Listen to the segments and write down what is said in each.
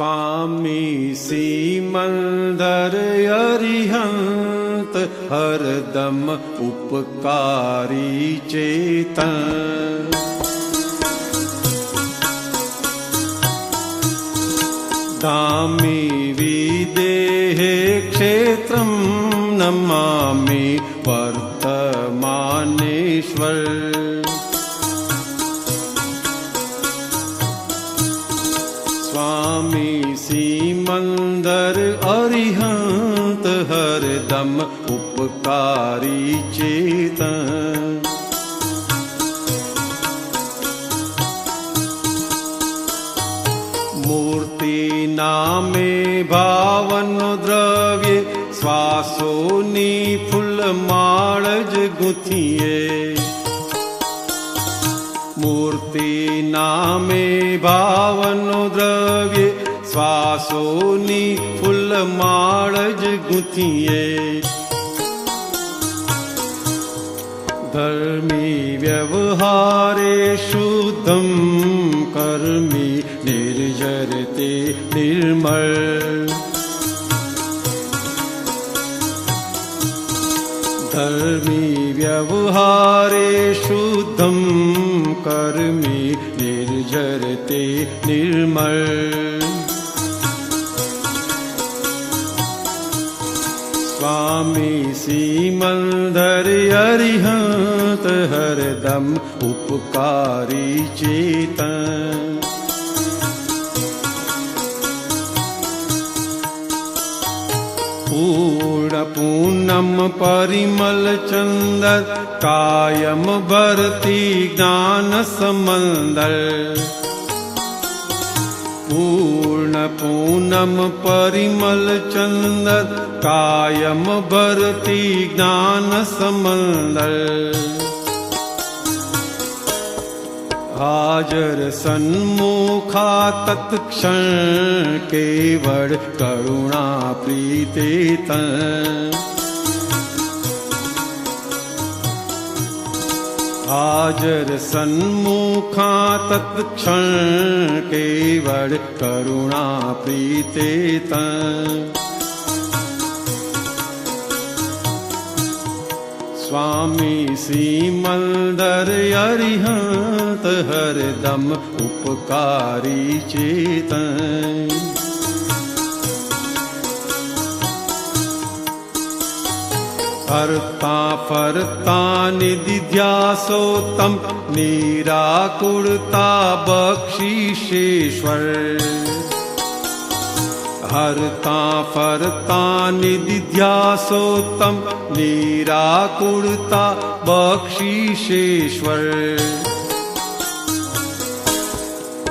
स्वामी सीमन्दर अरिहन्त हरदम उपकारी चेतन। दामि विदेहे क्षेत्रं नमामि वर्तमानेश्वर हरदम उपकारी चेतन। मूर्ति नामे भावन द्रव्ये श्वासोनी फूल माळज गुथिये। मूर्ति नामे भावन द्रव्ये श्वासोनी फूल माळज गुथिये धर्मी व्यवहारे शुद्धं कर्मि निर्जरते निर्मल धर्मी व्यवहारे शुद्धं कर्मि निर्जरते निर्मल स्वामी सीमन्दर अरिहन्त हरदम उपकारी चेतन। पूर्णपूर्णं परिमल चन्दर कायम भरति ज्ञानसमन्दर पूर्णपूनं परिमल चन्दर कायम भरति ज्ञानसमन्दर हाजर सन्मुखा तत्क्षण केवल करुणा प्रीते तन हाजर सन्मुखा तत्क्षण केवल करुणा प्रीते स्वामी सीमन्दर अरिहन्त हरदम उपकारी चेतन फरता फरता निदिध्यासो तं निराकुरता बक्षिषेश्वर हरता फरता निदिध्यासोत्तम निराकुरता बक्षिषेश्वर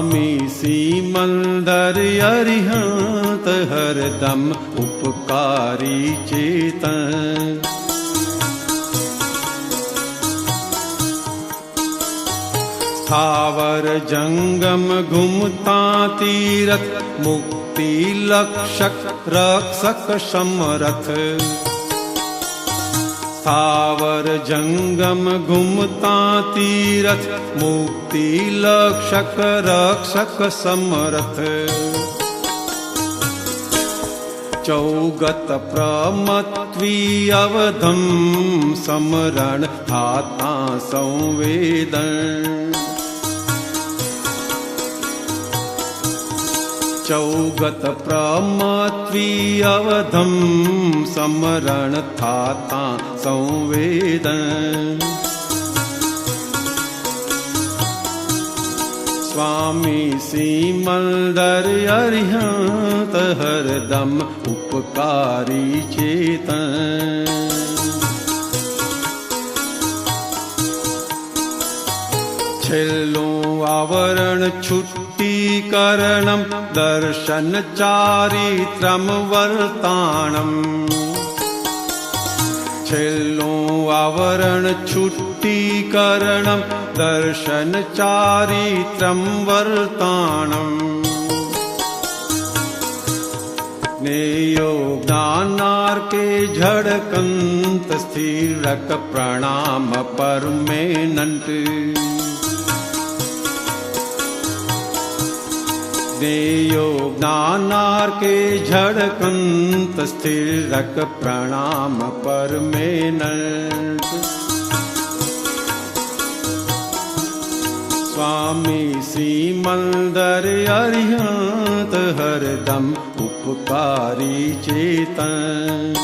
स्वामी सीमन्दर अरिहन्त हरदम उपकारी चेतन। स्थावर जंगम घुमता तीरथ मुक्ति लक्षक रक्षक समरथ स्थावर जंगम घुमता तीरथ मुक्ति लक्षक रक्षक समरथ। चौगत प्रमत्वी अवधम समरण थाता संवेदन चौगत प्रमत्वी अवधम समरण थाता संवेदन स्वामी सीमन्दर अरिहन्त हरदम उपकारी चेतन છેલ્લું આવરણ છુટ્ટીકરણમ करणं दर्शनचारित्रं वर्ताणम् चावरण छुष्टीकरणम् दर्शन चारित्रं वर्ताणम् नेयो ज्ञानार्के दाने झडक स्थिरक प्रणाम परमेनन्ट देयो ज्ञानार्के झडकन्त स्थिरक प्रणाम परमेनन्त स्वामी सीमन्दर अर्हत हरदम उपकारी चेतन।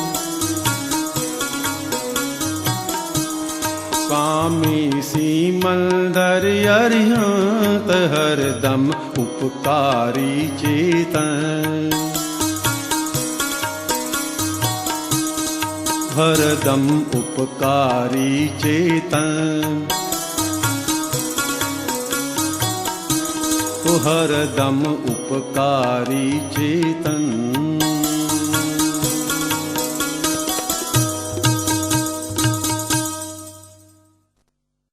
स्वामी सीमन्दर अर्हत हरदम उपकारी चेतन। हरदम उपकारी चेतन। हरदम उपकारी चेतन